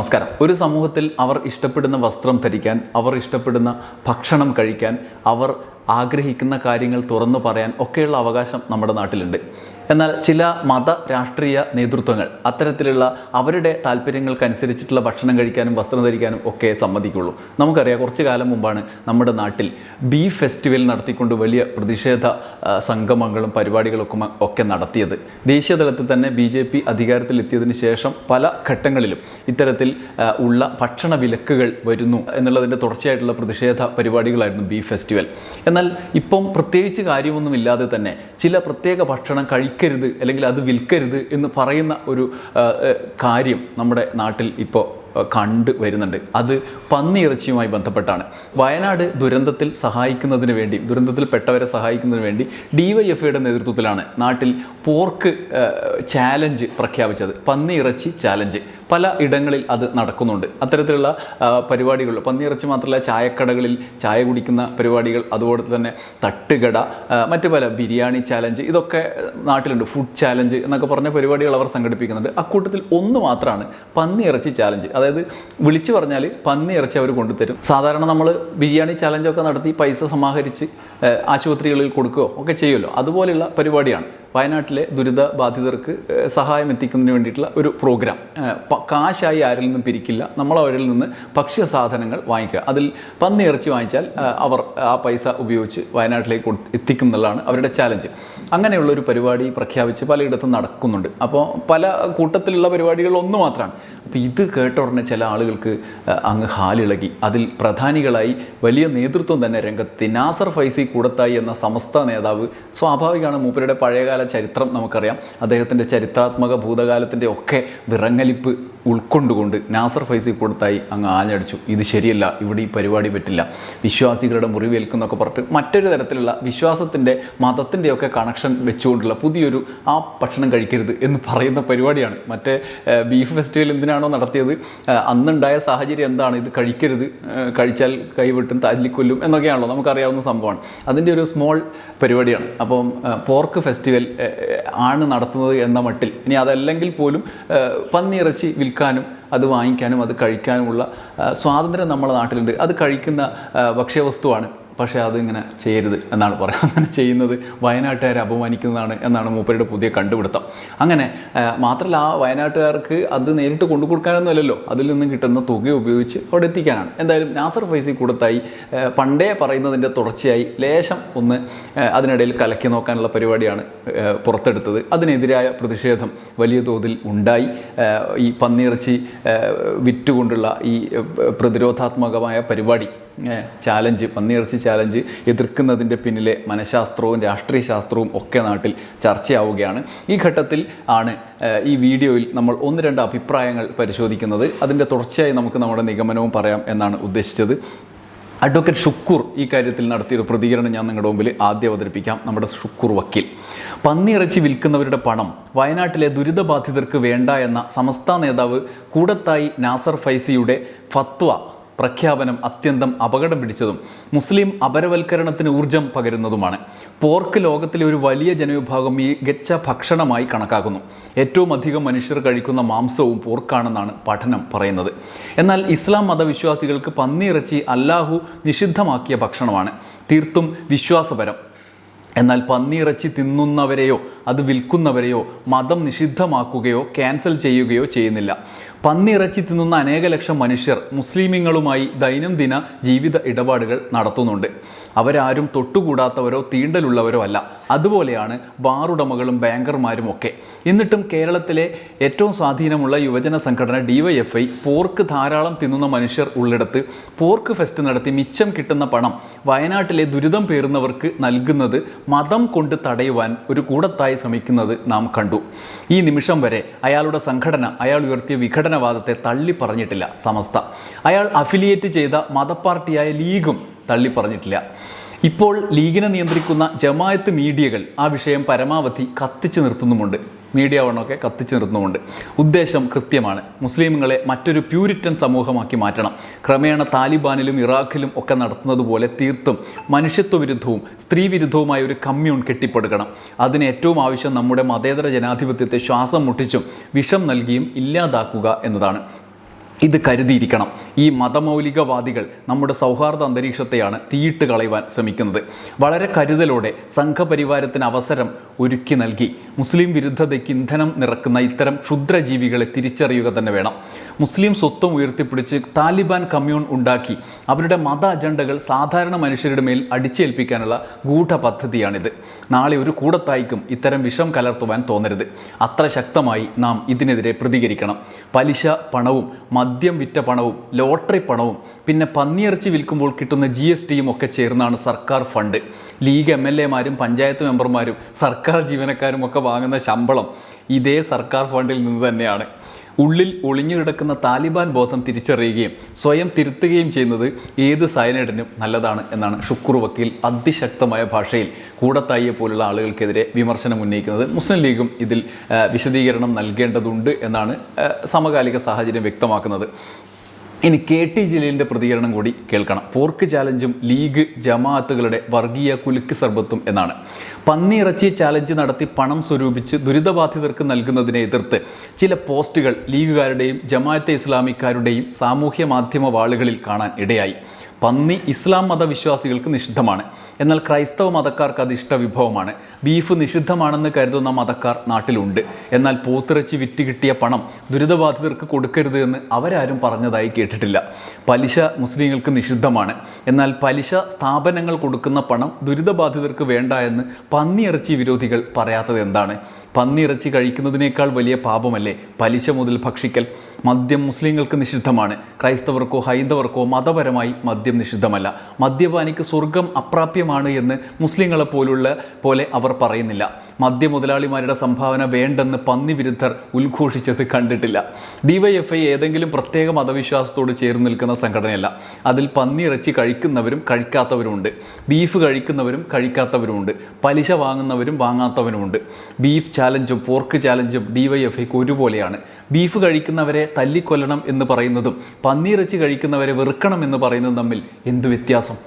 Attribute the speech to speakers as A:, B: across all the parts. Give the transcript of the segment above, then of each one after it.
A: നമസ്കാരം. ഒരു സമൂഹത്തിൽ അവർ ഇഷ്ടപ്പെടുന്ന വസ്ത്രം ധരിക്കാൻ അവർ ഇഷ്ടപ്പെടുന്ന ഭക്ഷണം കഴിക്കാൻ അവർ ആഗ്രഹിക്കുന്ന കാര്യങ്ങൾ തുറന്നു പറയാൻ ഒക്കെയുള്ള അവകാശം നമ്മുടെ നാട്ടിലുണ്ട്. എന്നാൽ ചില മത രാഷ്ട്രീയ നേതൃത്വങ്ങൾ അത്തരത്തിലുള്ള അവരുടെ താല്പര്യങ്ങൾക്കനുസരിച്ചിട്ടുള്ള ഭക്ഷണം കഴിക്കാനും വസ്ത്രം ധരിക്കാനും ഒക്കെ സമ്മതിക്കുള്ളൂ. നമുക്കറിയാം കുറച്ച് കാലം മുമ്പാണ് നമ്മുടെ നാട്ടിൽ ബീ ഫെസ്റ്റിവൽ നടത്തിക്കൊണ്ട് വലിയ പ്രതിഷേധ സംഗമങ്ങളും പരിപാടികളൊക്കെ ഒക്കെ നടത്തിയത്. ദേശീയ തലത്തിൽ തന്നെ ബി ജെ പി അധികാരത്തിലെത്തിയതിന് ശേഷം പല ഘട്ടങ്ങളിലും ഇത്തരത്തിൽ ഉള്ള ഭക്ഷണ വിലക്കുകൾ വരുന്നു എന്നുള്ളതിന്റെ തുടർച്ചയായിട്ടുള്ള പ്രതിഷേധ പരിപാടികളായിരുന്നു ബീ ഫെസ്റ്റിവൽ. എന്നാൽ ഇപ്പം പ്രത്യേകിച്ച് കാര്യമൊന്നുമില്ലാതെ തന്നെ ചില പ്രത്യേക ഭക്ഷണം കഴിക്കരുത് അല്ലെങ്കിൽ അത് വിൽക്കരുത് എന്ന് പറയുന്ന ഒരു കാര്യം നമ്മുടെ നാട്ടിൽ ഇപ്പോൾ കണ്ടു വരുന്നുണ്ട്. അത് പന്നിയിറച്ചിയുമായി ബന്ധപ്പെട്ടാണ്. വയനാട് ദുരന്തത്തിൽ സഹായിക്കുന്നതിന് വേണ്ടി ദുരന്തത്തിൽ പെട്ടവരെ സഹായിക്കുന്നതിന് വേണ്ടി ഡിവൈഎഫ്ഐയുടെ നേതൃത്വത്തിലാണ് നാട്ടിൽ പോർക്ക് ചാലഞ്ച് പ്രഖ്യാപിച്ചത്. പന്നിയിറച്ചി ചാലഞ്ച്. പല ഇടങ്ങളിൽ അത് നടക്കുന്നുണ്ട്. അത്തരത്തിലുള്ള പരിപാടികൾ പന്നിയിറച്ചി മാത്രമല്ല ചായക്കടകളിൽ ചായ കുടിക്കുന്ന പരിപാടികൾ അതുപോലെ തന്നെ തട്ടുകട മറ്റു പല ബിരിയാണി ചാലഞ്ച് ഇതൊക്കെ നാട്ടിലുണ്ട്. ഫുഡ് ചാലഞ്ച് എന്നൊക്കെ പറഞ്ഞ പരിപാടികൾ അവർ സംഘടിപ്പിക്കുന്നുണ്ട്. അക്കൂട്ടത്തിൽ ഒന്ന് മാത്രമാണ് പന്നിയിറച്ചി ചാലഞ്ച്. അതായത് വിളിച്ചു പറഞ്ഞാൽ പന്നിയിറച്ചി അവർ കൊണ്ടുതരും. സാധാരണ നമ്മൾ ബിരിയാണി ചാലഞ്ചൊക്കെ നടത്തി പൈസ സമാഹരിച്ച് ആശുപത്രികളിൽ കൊടുക്കുകയോ ഒക്കെ ചെയ്യുമല്ലോ. അതുപോലെയുള്ള പരിപാടിയാണ്. വയനാട്ടിലെ ദുരിത ബാധിതർക്ക് സഹായം എത്തിക്കുന്നതിന് വേണ്ടിയിട്ടുള്ള ഒരു പ്രോഗ്രാം. കാശായി ആരിൽ നിന്നും പിരിക്കില്ല. നമ്മൾ അവരിൽ നിന്ന് ഭക്ഷ്യ സാധനങ്ങൾ വാങ്ങിക്കുക. അതിൽ പന്നി ഇറച്ചി വാങ്ങിച്ചാൽ അവർ ആ പൈസ ഉപയോഗിച്ച് വയനാട്ടിലേക്ക് എത്തിക്കും എന്നുള്ളതാണ് അവരുടെ ചാലഞ്ച് അങ്ങനെയുള്ള ഒരു പരിപാടി പ്രഖ്യാപിച്ച് പലയിടത്തും നടക്കുന്നുണ്ട്. അപ്പോൾ പല കൂട്ടത്തിലുള്ള പരിപാടികൾ ഒന്ന് മാത്രമാണ്. അപ്പോൾ ഇത് കേട്ട ഉടനെ ചില ആളുകൾക്ക് അങ്ങ് ഹാലിളകി. അതിൽ പ്രധാനികളായി വലിയ നേതൃത്വം തന്നെ രംഗത്ത് നാസർ ഫൈസി കൂടത്തായി എന്ന സമസ്ത നേതാവ് സ്വാഭാവികമാണ് മൂപ്പരുടെ പഴയകാല ചരിത്രം നമുക്കറിയാം. അദ്ദേഹത്തിന്റെ ചരിത്രാത്മക ഭൂതകാലത്തിന്റെ ഒക്കെ വിറങ്ങലിപ്പ് ഉൾക്കൊണ്ടുകൊണ്ട് നാസർ ഫൈസി കൊടുത്തായി അങ്ങ് ആഞ്ഞടിച്ചു. ഇത് ശരിയല്ല ഇവിടെ ഈ പരിപാടി പറ്റില്ല. വിശ്വാസികളുടെ മുറിവേൽക്കുന്നൊക്കെ പറഞ്ഞിട്ട് മറ്റൊരു തരത്തിലുള്ള വിശ്വാസത്തിന്റെ മതത്തിന്റെയൊക്കെ കണക്ഷൻ വെച്ചുകൊണ്ടുള്ള പുതിയൊരു ആ ഭക്ഷണം കഴിക്കരുത് എന്ന് പറയുന്ന പരിപാടിയാണ്. മറ്റേ ബീഫ് ഫെസ്റ്റിവൽ എന്തിനാണോ നടത്തിയത്? അന്നുണ്ടായ സാഹചര്യം എന്താണ്? ഇത് കഴിക്കരുത്. കഴിച്ചാൽ കൈവിട്ടും തല്ലിക്കൊല്ലും എന്നൊക്കെയാണല്ലോ നമുക്കറിയാവുന്ന സംഭവമാണ്. അതിന്റെ ഒരു സ്മോൾ പരിപാടിയാണ്. അപ്പം പോർക്ക് ഫെസ്റ്റിവൽ ആണ് നടത്തുന്നത് എന്ന മട്ടിൽ. ഇനി അതല്ലെങ്കിൽ പോലും പന്നിയിറച്ചി പന്നിയിറച്ചി വിൽക്കാനും അത് വാങ്ങിക്കാനും അത് കഴിക്കാനുമുള്ള സ്വാതന്ത്ര്യം നമ്മുടെ നാട്ടിലുണ്ട്. അത് കഴിക്കുന്ന ഭക്ഷ്യവസ്തുവാണ് പക്ഷേ അതിങ്ങനെ ചെയ്യരുത് എന്നാണ് പറയുക അങ്ങനെ ചെയ്യുന്നത് വയനാട്ടുകാരെ അപമാനിക്കുന്നതാണ് എന്നാണ് മൂപ്പരുടെ പുതിയ കണ്ടുപിടുത്തം. അങ്ങനെ മാത്രമല്ല ആ വയനാട്ടുകാർക്ക് അത് നേരിട്ട് കൊണ്ടു കൊടുക്കാനൊന്നുമല്ലല്ലോ അതിൽ നിന്നും കിട്ടുന്ന തുക ഉപയോഗിച്ച് അവിടെ എത്തിക്കാനാണ്. എന്തായാലും നാസർ ഫൈസി കൂടത്തായി പണ്ടേ പറയുന്നതിന്റെ തുടർച്ചയായി ലേശം ഒന്ന് അതിനിടയിൽ കലക്കി നോക്കാനുള്ള പരിപാടിയാണ് പുറത്തെടുത്തത്. അതിനെതിരായ പ്രതിഷേധം വലിയ തോതിൽ ഉണ്ടായി. ഈ പന്നിയിറച്ചി വിറ്റുകൊണ്ടുള്ള ഈ പ്രതിരോധാത്മകമായ പരിപാടി ചാലഞ്ച് പന്നിയിറച്ചി ചാലഞ്ച് എതിർക്കുന്നതിന്റെ പിന്നിലെ മനഃശാസ്ത്രവും രാഷ്ട്രീയ ശാസ്ത്രവും ഒക്കെ നാട്ടിൽ ചർച്ചയാവുകയാണ്. ഈ ഘട്ടത്തിൽ ആണ് ഈ വീഡിയോയിൽ നമ്മൾ ഒന്ന് രണ്ട് അഭിപ്രായങ്ങൾ പരിശോധിക്കുന്നത്. അതിന്റെ തുടർച്ചയായി നമുക്ക് നമ്മുടെ നിഗമനവും പറയാം എന്നാണ് ഉദ്ദേശിച്ചത്. അഡ്വക്കേറ്റ് ഷുക്കൂർ ഈ കാര്യത്തിൽ നടത്തിയൊരു പ്രതികരണം ഞാൻ നിങ്ങളുടെ മുമ്പിൽ ആദ്യം അവതരിപ്പിക്കാം. നമ്മുടെ ഷുക്കൂർ വക്കീൽ. പന്നിയിറച്ചി വിൽക്കുന്നവരുടെ പണം വയനാട്ടിലെ ദുരിതബാധിതർക്ക് വേണ്ട എന്ന സമസ്ത നേതാവ് കൂടത്തായി നാസർ ഫൈസിയുടെ ഫത്വ പ്രഖ്യാപനം അത്യന്തം അപകടം പിടിച്ചതും മുസ്ലിം അപരവൽക്കരണത്തിന് ഊർജം പകരുന്നതുമാണ്. പോർക്ക് ലോകത്തിലെ ഒരു വലിയ ജനവിഭാഗം ഈ ഗച്ച ഭക്ഷണമായി കണക്കാക്കുന്നു. ഏറ്റവും അധികം മനുഷ്യർ കഴിക്കുന്ന മാംസവും പോർക്കാണെന്നാണ് പഠനം പറയുന്നത്. എന്നാൽ ഇസ്ലാം മതവിശ്വാസികൾക്ക് പന്നിയിറച്ചി അല്ലാഹു നിഷിദ്ധമാക്കിയ ഭക്ഷണമാണ്. തീർത്തും വിശ്വാസപരം. എന്നാൽ പന്നിയിറച്ചി തിന്നുന്നവരെയോ അത് വിൽക്കുന്നവരെയോ മതം നിഷിദ്ധമാക്കുകയോ ക്യാൻസൽ ചെയ്യുകയോ ചെയ്യുന്നില്ല. പന്നിയിറച്ചി തിന്നുന്ന അനേക ലക്ഷം മനുഷ്യർ മുസ്ലിമീങ്ങളുമായി ദൈനംദിന ജീവിത ഇടപാടുകൾ നടത്തുന്നുണ്ട്. അവരാരും തൊട്ടുകൂടാത്തവരോ തീണ്ടലുള്ളവരോ അല്ല. അതുപോലെയാണ് ബാറുടമകളും ബാങ്കർമാരും ഒക്കെ എന്നിട്ടും കേരളത്തിലെ ഏറ്റവും സ്വാധീനമുള്ള യുവജന സംഘടന ഡിവൈഎഫ്ഐ പോർക്ക് ധാരാളം തിന്നുന്ന മനുഷ്യർ ഉള്ളിടത്ത് പോർക്ക് ഫെസ്റ്റ് നടത്തി മിച്ചം കിട്ടുന്ന പണം വയനാട്ടിലെ ദുരിതം പേറുന്നവർക്ക് നൽകുന്നത് മതം കൊണ്ട് തടയുവാൻ ഒരു കൂടത്തായി ശ്രമിക്കുന്നത് നാം കണ്ടു. ഈ നിമിഷം വരെ അയാളുടെ സംഘടന അയാൾ ഉയർത്തിയ വിഘടനവാദത്തെ തള്ളി പറഞ്ഞിട്ടില്ല സമസ്ത. അയാൾ അഫിലിയേറ്റ് ചെയ്ത മതപാർട്ടിയായ ലീഗും തള്ളി പറഞ്ഞിട്ടില്ല. ഇപ്പോൾ ലീഗിനെ നിയന്ത്രിക്കുന്ന ജമായത്ത് മീഡിയകൾ ആ വിഷയം പരമാവധി കത്തിച്ചു നിർത്തുന്നുമുണ്ട്. മീഡിയ വണ്ണമൊക്കെ കത്തിച്ചു നിർത്തുന്നുമുണ്ട്. ഉദ്ദേശം കൃത്യമാണ്. മുസ്ലിമുകളെ മറ്റൊരു പ്യൂരിറ്റൻ സമൂഹമാക്കി മാറ്റണം. ക്രമേണ താലിബാനിലും ഇറാഖിലും ഒക്കെ നടത്തുന്നത് പോലെ തീർത്തും മനുഷ്യത്വ വിരുദ്ധവും സ്ത്രീ വിരുദ്ധവുമായ ഒരു കമ്മ്യൂൺ കെട്ടിപ്പടുക്കണം. അതിന് ഏറ്റവും ആവശ്യം നമ്മുടെ മതേതര ജനാധിപത്യത്തെ ശ്വാസം മുട്ടിച്ചും വിഷം നൽകിയും ഇല്ലാതാക്കുക എന്നതാണ്. ഇത് കരുതിയിരിക്കണം. ഈ മതമൗലികവാദികൾ നമ്മുടെ സൗഹാർദ്ദ അന്തരീക്ഷത്തെയാണ് തീയിട്ട് കളയുവാൻ ശ്രമിക്കുന്നത്. വളരെ കരുതലോടെ സംഘപരിവാരത്തിന് അവസരം ഒരുക്കി നൽകി. മുസ്ലിം വിരുദ്ധതയ്ക്ക് ഇന്ധനം നിറക്കുന്ന ഇത്തരം ക്ഷുദ്രജീവികളെ തിരിച്ചറിയുക തന്നെ വേണം. മുസ്ലിം സ്വത്വം ഉയർത്തിപ്പിടിച്ച് താലിബാൻ കമ്മ്യൂൺ ഉണ്ടാക്കി. അവരുടെ മത അജണ്ടകൾ സാധാരണ മനുഷ്യരുടെ മേൽ അടിച്ചേൽപ്പിക്കാനുള്ള ഗൂഢ പദ്ധതിയാണിത് നാളെ ഒരു കൂടത്തായിക്കും ഇത്തരം വിഷം കലർത്തുവാൻ തോന്നരുത്. അത്ര ശക്തമായി നാം ഇതിനെതിരെ പ്രതികരിക്കണം. പലിശ പണവും മദ്യം വിറ്റ പണവും ലോട്ടറി പണവും പിന്നെ പന്നിയിറച്ചി വിൽക്കുമ്പോൾ കിട്ടുന്ന ജി ഒക്കെ ചേർന്നാണ് സർക്കാർ ഫണ്ട്. ലീഗ് എം എൽ എമാരും പഞ്ചായത്ത് മെമ്പർമാരും സർക്കാർ ജീവനക്കാരും ഒക്കെ വാങ്ങുന്ന ശമ്പളം ഇതേ സർക്കാർ ഫണ്ടിൽ നിന്ന് തന്നെയാണ്. ഉള്ളിൽ ഒളിഞ്ഞു കിടക്കുന്ന താലിബാൻ ബോധം തിരിച്ചറിയുകയും സ്വയം തിരുത്തുകയും ചെയ്യുന്നത് ഏത് സയനൈഡിനും നല്ലതാണ് എന്നാണ് ഷുക്കൂർ വക്കീൽ അതിശക്തമായ ഭാഷയിൽ കൂടത്തായിയെ പോലുള്ള ആളുകൾക്കെതിരെ വിമർശനം ഉന്നയിക്കുന്നത്. മുസ്ലിം ലീഗും ഇതിൽ വിശദീകരണം നൽകേണ്ടതുണ്ട് എന്നാണ് സമകാലിക സാഹചര്യം വ്യക്തമാക്കുന്നത്. ഇനി കെ ടി ജലീലിന്റെ പ്രതികരണം കൂടി കേൾക്കണം. പോർക്ക് ചാലഞ്ചും ലീഗ് ജമാഅത്തുകളുടെ വർഗീയ കുലുക്ക് സർബത്തും എന്നാണ്. പന്നിയിറച്ചി ചാലഞ്ച് നടത്തി പണം സ്വരൂപിച്ച് ദുരിതബാധിതർക്ക് നൽകുന്നതിനെ എതിർത്ത് ചില പോസ്റ്റുകൾ ലീഗുകാരുടെയും ജമാഅത്തെ ഇസ്ലാമിക്കാരുടെയും സാമൂഹ്യ മാധ്യമ വാളുകളിൽ കാണാൻ ഇടയായി. പന്നി ഇസ്ലാം മതവിശ്വാസികൾക്ക് നിഷിദ്ധമാണ്. എന്നാൽ ക്രൈസ്തവ മതക്കാർക്ക് അത് ഇഷ്ടവിഭവമാണ് ബീഫ് നിഷിദ്ധമാണെന്ന് കരുതുന്ന മതക്കാർ നാട്ടിലുണ്ട്. എന്നാൽ പോത്തിറച്ചി വിറ്റ് കിട്ടിയ പണം ദുരിതബാധിതർക്ക് കൊടുക്കരുത് എന്ന് അവരാരും പറഞ്ഞതായി കേട്ടിട്ടില്ല. പലിശ മുസ്ലിങ്ങൾക്ക് നിഷിദ്ധമാണ്. എന്നാൽ പലിശ സ്ഥാപനങ്ങൾ കൊടുക്കുന്ന പണം ദുരിതബാധിതർക്ക് വേണ്ട എന്ന് പന്നിയിറച്ചി വിരോധികൾ പറയാത്തത് എന്താണ്? പന്നിയിറച്ചി കഴിക്കുന്നതിനേക്കാൾ വലിയ പാപമല്ലേ? പലിശ മുതൽ ഭക്ഷിക്കൽ. മദ്യം മുസ്ലിങ്ങൾക്ക് നിഷിദ്ധമാണ്. ക്രൈസ്തവർക്കോ ഹൈന്ദവർക്കോ മതപരമായി മദ്യം നിഷിദ്ധമല്ല. മദ്യപാനിക്ക് സ്വർഗം അപ്രാപ്യമാണ് എന്ന് മുസ്ലിങ്ങളെ പോലുള്ള പോലെ അവർ പറയുന്നില്ല. മദ്യ മുതലാളിമാരുടെ സംഭാവന വേണ്ടെന്ന് പന്നി വിരുദ്ധർ ഉദ്ഘോഷിച്ചത് കണ്ടിട്ടില്ല. ഡിവൈഎഫ്ഐ ഏതെങ്കിലും പ്രത്യേക മതവിശ്വാസത്തോട് ചേർന്ന് നിൽക്കുന്ന സംഘടനയല്ല. അതിൽ പന്നി ഇറച്ചി കഴിക്കുന്നവരും കഴിക്കാത്തവരുമുണ്ട്. ബീഫ് കഴിക്കുന്നവരും കഴിക്കാത്തവരുമുണ്ട്. പലിശ വാങ്ങുന്നവരും വാങ്ങാത്തവരുമുണ്ട്. ബീഫ് ചാലഞ്ചും പോർക്ക് ചാലഞ്ചും ഡിവൈഎഫ്ഐക്ക് ഒരുപോലെയാണ്. ബീഫ് കഴിക്കുന്നവരെ തല്ലിക്കൊല്ലണം എന്ന് പറയുന്നതും പന്നിയിറച്ചി കഴിക്കുന്നവരെ വെറുക്കണം എന്ന് പറയുന്നതും തമ്മിൽ എന്ത് വ്യത്യാസം?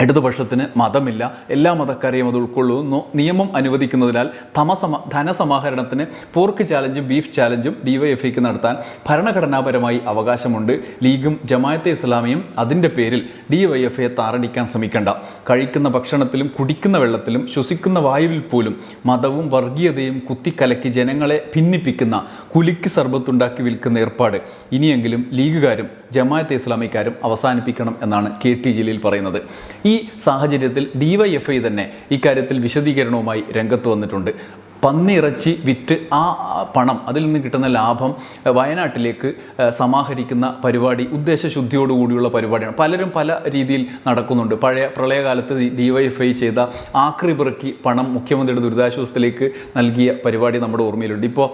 A: ഇടതുപക്ഷത്തിന് മതമില്ല എല്ലാ മതക്കാരെയും അത് ഉൾക്കൊള്ളുന്നു. നിയമം അനുവദിക്കുന്നതിനാൽ തമസമ ധനസമാഹരണത്തിന് പോർക്ക് ചാലഞ്ചും ബീഫ് ചാലഞ്ചും ഡിവൈഎഫ്ഐക്ക് നടത്താൻ ഭരണഘടനാപരമായി അവകാശമുണ്ട്. ലീഗും ജമായത്തെ ഇസ്ലാമിയും അതിന്റെ പേരിൽ ഡിവൈഎഫ്ഐയെ താറടിക്കാൻ ശ്രമിക്കേണ്ട. കഴിക്കുന്ന ഭക്ഷണത്തിലും കുടിക്കുന്ന വെള്ളത്തിലും ശ്വസിക്കുന്ന വായുവിൽ പോലും മതവും വർഗീയതയും കുത്തിക്കലക്കി ജനങ്ങളെ ഭിന്നിപ്പിക്കുന്ന കുലിക്ക് സർബത്തുണ്ടാക്കി വിൽക്കുന്ന ഏർപ്പാട് ഇനിയെങ്കിലും ലീഗുകാരും ജമാഅത്തെ ഇസ്ലാമിക്കാരും അവസാനിപ്പിക്കണം എന്നാണ് കെ ടി ജലീൽ പറയുന്നത്. ഈ സാഹചര്യത്തിൽ ഡിവൈഎഫ്ഐ തന്നെ ഇക്കാര്യത്തിൽ വിശദീകരണവുമായി രംഗത്ത് വന്നിട്ടുണ്ട്. പന്നിയിറച്ചി വിറ്റ് ആ ആ പണം അതിൽ നിന്ന് കിട്ടുന്ന ലാഭം വയനാട്ടിലേക്ക് സമാഹരിക്കുന്ന പരിപാടി ഉദ്ദേശശുദ്ധിയോടുകൂടിയുള്ള പരിപാടിയാണ്. പലരും പല രീതിയിൽ നടക്കുന്നുണ്ട്. പഴയ പ്രളയകാലത്ത് ഡിവൈഎഫ്ഐ ചെയ്ത ആക്രി പെറുക്കി പണം മുഖ്യമന്ത്രിയുടെ ദുരിതാശ്വാസത്തിലേക്ക് നൽകിയ പരിപാടി നമ്മുടെ ഓർമ്മയിലുണ്ട്. ഇപ്പോൾ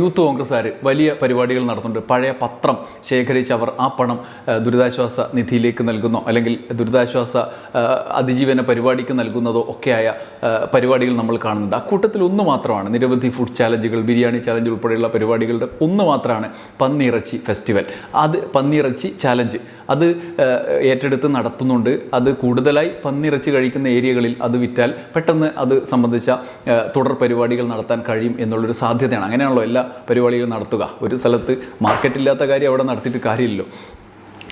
A: യൂത്ത് കോൺഗ്രസ്സുകാർ വലിയ പരിപാടികൾ നടത്തുന്നുണ്ട്. പഴയ പത്രം ശേഖരിച്ച് അവർ ആ പണം ദുരിതാശ്വാസ നിധിയിലേക്ക് നൽകുന്നോ അല്ലെങ്കിൽ ദുരിതാശ്വാസ അതിജീവന പരിപാടിക്ക് നൽകുന്നതോ ഒക്കെയായ പരിപാടികൾ നമ്മൾ കാണുന്നുണ്ട്. അക്കൂട്ടത്തിൽ ഒന്ന് മാത്രമാണ്. നിരവധി ഫുഡ് ചാലഞ്ചുകൾ ബിരിയാണി ചാലഞ്ച് ഉൾപ്പെടെയുള്ള പരിപാടികളുടെ ഒന്ന് മാത്രമാണ് പന്നിയിറച്ചി ഫെസ്റ്റിവൽ അത് പന്നിയിറച്ചി ചാലഞ്ച് അത് ഏറ്റെടുത്ത് നടത്തുന്നുണ്ട്. അത് കൂടുതലായി പന്നിയിറച്ചി കഴിക്കുന്ന ഏരിയകളിൽ അത് വിറ്റാൽ പെട്ടെന്ന് അത് സംബന്ധിച്ച തുടർ പരിപാടികൾ നടത്താൻ കഴിയും എന്നുള്ളൊരു സാധ്യതയാണ്. അങ്ങനെയാണല്ലോ എല്ലാ പരിപാടികളും നടത്തുക. ഒരു സ്ഥലത്ത് മാർക്കറ്റില്ലാത്ത കാര്യം അവിടെ നടത്തിയിട്ട് കാര്യമില്ലല്ലോ.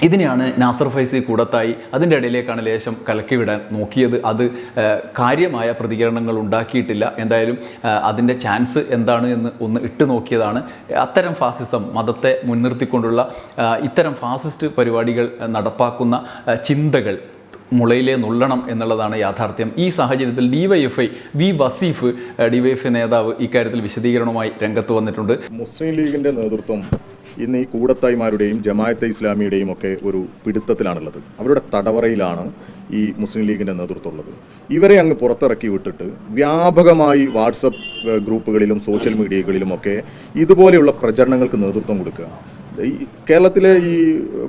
A: ഇതിനെയാണ് നാസർ ഫൈസി കൂടത്തായി അതിന്റെ ഇടയിലേക്കാണ് ലേശം കലക്കി വിടാൻ നോക്കിയത്. അത് കാര്യമായ പ്രതികരണങ്ങൾ ഉണ്ടാക്കിയിട്ടില്ല. എന്തായാലും അതിന്റെ ചാൻസ് എന്താണ് എന്ന് ഒന്ന് ഇട്ട് നോക്കിയതാണ്. അത്തരം ഫാസിസം മതത്തെ മുൻനിർത്തിക്കൊണ്ടുള്ള ഇത്തരം ഫാസിസ്റ്റ് പരിപാടികൾ നടപ്പാക്കുന്ന ചിന്തകൾ മുളയിലെ നുള്ളണം എന്നുള്ളതാണ് യാഥാർത്ഥ്യം. ഈ സാഹചര്യത്തിൽ ഡിവൈഎഫ്ഐ വി വസീഫ് ഡിവൈഎഫ്ഐ നേതാവ് ഇക്കാര്യത്തിൽ വിശദീകരണവുമായി രംഗത്ത് വന്നിട്ടുണ്ട്.
B: മുസ്ലിം ലീഗിന്റെ നേതൃത്വം ഇന്ന് ഈ കൂടത്തായ്മാരുടെയും ജമായത്തെ ഇസ്ലാമിയുടെയും ഒക്കെ ഒരു പിടുത്തത്തിലാണുള്ളത്. അവരുടെ തടവറയിലാണ് ഈ മുസ്ലിം ലീഗിന്റെ നേതൃത്വം ഉള്ളത്. ഇവരെ അങ്ങ് പുറത്തിറക്കി വിട്ടിട്ട് വ്യാപകമായി വാട്സപ്പ് ഗ്രൂപ്പുകളിലും സോഷ്യൽ മീഡിയകളിലും ഒക്കെ ഇതുപോലെയുള്ള പ്രചരണങ്ങൾക്ക് നേതൃത്വം കൊടുക്കുക. ഈ കേരളത്തിലെ ഈ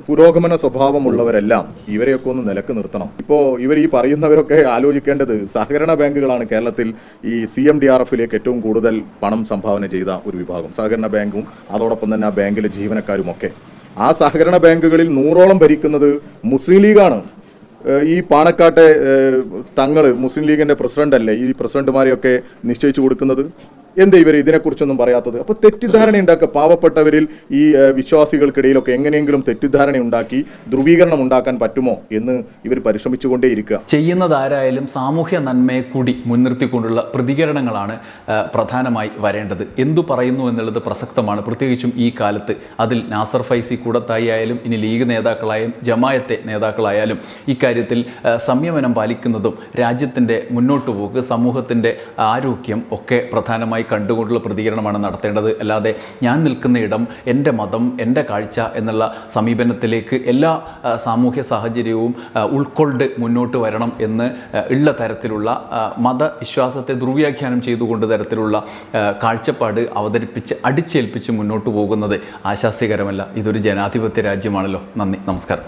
B: പുരോഗമന സ്വഭാവമുള്ളവരെല്ലാം ഇവരെയൊക്കെ ഒന്ന് നിലയ്ക്ക് നിർത്തണം. ഇപ്പോൾ ഇവർ ഈ പറയുന്നവരൊക്കെ ആലോചിക്കേണ്ടത് സഹകരണ ബാങ്കുകളാണ് കേരളത്തിൽ ഈ സി എം ഡി ആർ എഫിലേക്ക് ഏറ്റവും കൂടുതൽ പണം സംഭാവന ചെയ്ത ഒരു വിഭാഗം. സഹകരണ ബാങ്കും അതോടൊപ്പം തന്നെ ആ ബാങ്കിലെ ജീവനക്കാരും ഒക്കെ ആ സഹകരണ ബാങ്കുകളിൽ നൂറോളം ഭരിക്കുന്നത് മുസ്ലിം ലീഗാണ്. ഈ പാണക്കാട്ടെ തങ്ങൾ മുസ്ലിം ലീഗിന്റെ പ്രസിഡന്റ് അല്ലേ ഈ പ്രസിഡന്റുമാരെയൊക്കെ നിശ്ചയിച്ചു കൊടുക്കുന്നത്? എന്താ ഇവർ ഇതിനെക്കുറിച്ചൊന്നും പറയാത്തത്? അപ്പൊ തെറ്റിദ്ധാരണ ഉണ്ടാക്കുക. പാവപ്പെട്ടവരിൽ ഈ വിശ്വാസികൾക്കിടയിലൊക്കെ എങ്ങനെയെങ്കിലും തെറ്റിദ്ധാരണ ഉണ്ടാക്കി ധ്രുവീകരണം ഉണ്ടാക്കാൻ പറ്റുമോ എന്ന് ഇവർ പരിശ്രമിച്ചുകൊണ്ടേയിരിക്കുക.
A: ചെയ്യുന്നതാരായാലും സാമൂഹ്യ നന്മയെ കൂടി മുൻനിർത്തിക്കൊണ്ടുള്ള പ്രതികരണങ്ങളാണ് പ്രധാനമായി വരേണ്ടത്. എന്തു പറയുന്നു എന്നുള്ളത് പ്രസക്തമാണ്. പ്രത്യേകിച്ചും ഈ കാലത്ത് അതിൽ നാസർ ഫൈസി കൂടത്തായി ആയാലും ഇനി ലീഗ് നേതാക്കളായാലും ജമായത്തെ നേതാക്കളായാലും ഇക്കാര്യത്തിൽ സംയമനം പാലിക്കുന്നതും രാജ്യത്തിന്റെ മുന്നോട്ട് പോക്ക് സമൂഹത്തിന്റെ ആരോഗ്യം ഒക്കെ പ്രധാനമായി കണ്ടുകൊണ്ടുള്ള പ്രതികരണമാണ് നടത്തേണ്ടത്. അല്ലാതെ ഞാൻ നിൽക്കുന്ന ഇടം എന്റെ മതം എന്റെ കാഴ്ച എന്നുള്ള സമീപനത്തിലേക്ക് എല്ലാ സാമൂഹ്യ സാഹചര്യവും ഉൾക്കൊണ്ട് മുന്നോട്ട് വരണം എന്ന് ഉള്ള തരത്തിലുള്ള മതവിശ്വാസത്തെ ദുർവ്യാഖ്യാനം ചെയ്തുകൊണ്ട് തരത്തിലുള്ള കാഴ്ചപ്പാട് അവതരിപ്പിച്ച് അടിച്ചേൽപ്പിച്ച് മുന്നോട്ട് പോകുന്നത് ആശാസ്യകരമല്ല. ഇതൊരു ജനാധിപത്യ രാജ്യമാണല്ലോ. നന്ദി. നമസ്കാരം.